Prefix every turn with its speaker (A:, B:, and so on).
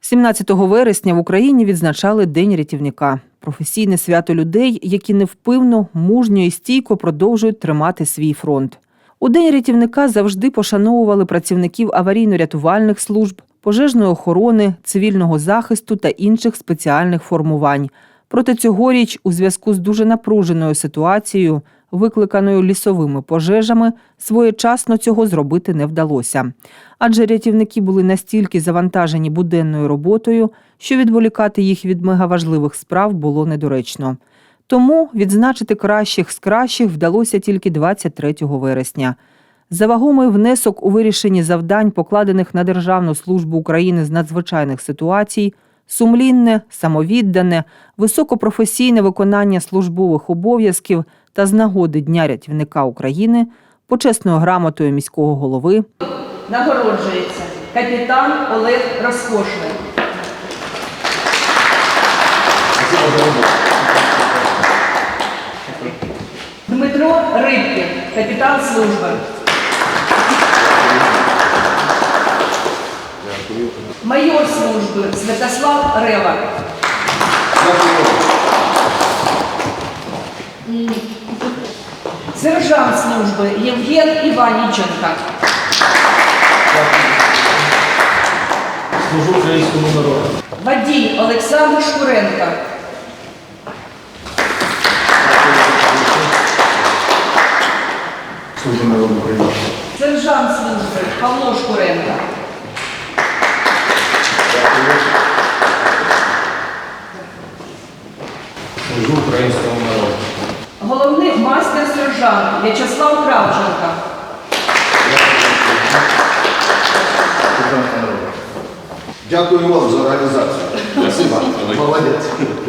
A: 17 вересня в Україні відзначали День рятівника професійне свято людей, які невпивно, мужньо і стійко продовжують тримати свій фронт. У День рятівника завжди пошановували працівників аварійно-рятувальних служб, пожежної охорони, цивільного захисту та інших спеціальних формувань. Проте цьогоріч, у зв'язку з дуже напруженою ситуацією, викликаною лісовими пожежами, своєчасно цього зробити не вдалося. Адже рятівники були настільки завантажені буденною роботою, що відволікати їх від мегаважливих справ було недоречно. Тому відзначити кращих з кращих вдалося тільки 23 вересня. За вагомий внесок у вирішенні завдань, покладених на Державну службу України з надзвичайних ситуацій, сумлінне, самовіддане, високопрофесійне виконання службових обов'язків та з нагоди Дня рятівника України почесною грамотою міського голови
B: Нагороджується капітан Олег Розкошний. Дмитро Рибкін, капітан служби. Майор служби Святослав Рева. Сержант служби Євген Іваніченко.
C: Служу українському народу.
B: Водій Олександр Шкуренко.
C: Служу народу України.
B: Сержант служби Павло Шкуренко.
C: Служу українському народу.
B: Головний майстер-сержант В'ячеслав Кравченко.
D: Дякую вам за організацію. Спасибо. Молодець.